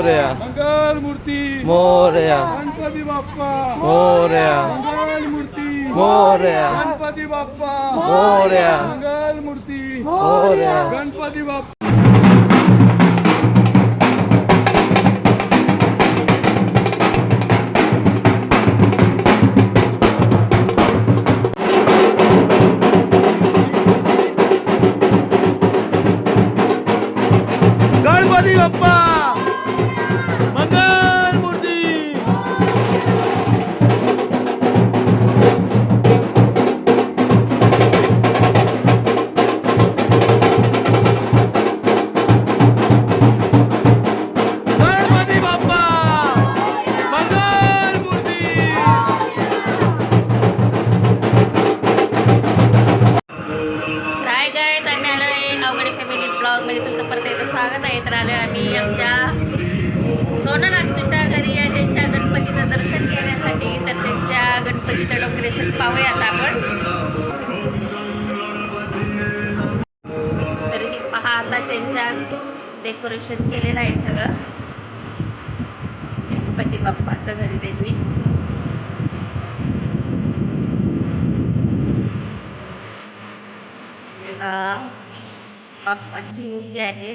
मोरया। मंगल मूर्ती। मोरया। गणपती बाप्पा। मोरया। मंगल मूर्ती। मोरया। गणपती बाप्पा। मोरया। मंगल मूर्ती। मोरया। गणपति बाप्पा। गणपती बाप्पा। स्वागत आहे तर आले आम्ही आमच्या सोनल तुझ्या घरी आहे त्यांच्या गणपतीचं दर्शन घेण्यासाठी. तर त्यांच्या गणपतीचं डेकोरेशन पाहूया आता आपण. तर हे पहा आता त्यांच्या डेकोरेशन केलेलं आहे सगळं. गणपती बाप्पाचं घरी त्यांनी बाप्पाची आहे.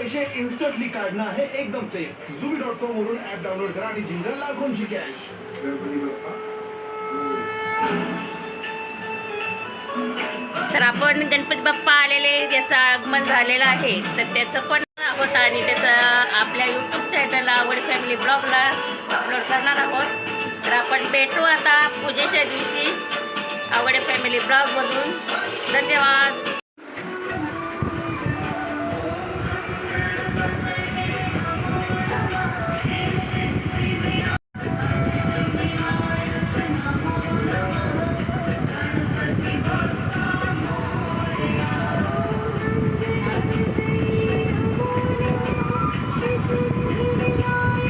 पैसे इन्स्टंटली काढणं आहे एकदम सेफ जुबी डॉट कॉम वरून ऍप डाउनलोड करा आणि जिंकल लाखोंची कॅश तर आपण गणपती बाप्पा आलेले त्याचं आगमन झालेलं आहे तर त्याचं पण आहोत आणि त्याचं आपल्या यूट्यूब चॅनलला आवड फॅमिली ब्लॉगला अपलोड करणार आहोत. तर आपण भेटू आता पूजेच्या दिवशी आवड फॅमिली ब्लॉगमधून धन्यवाद.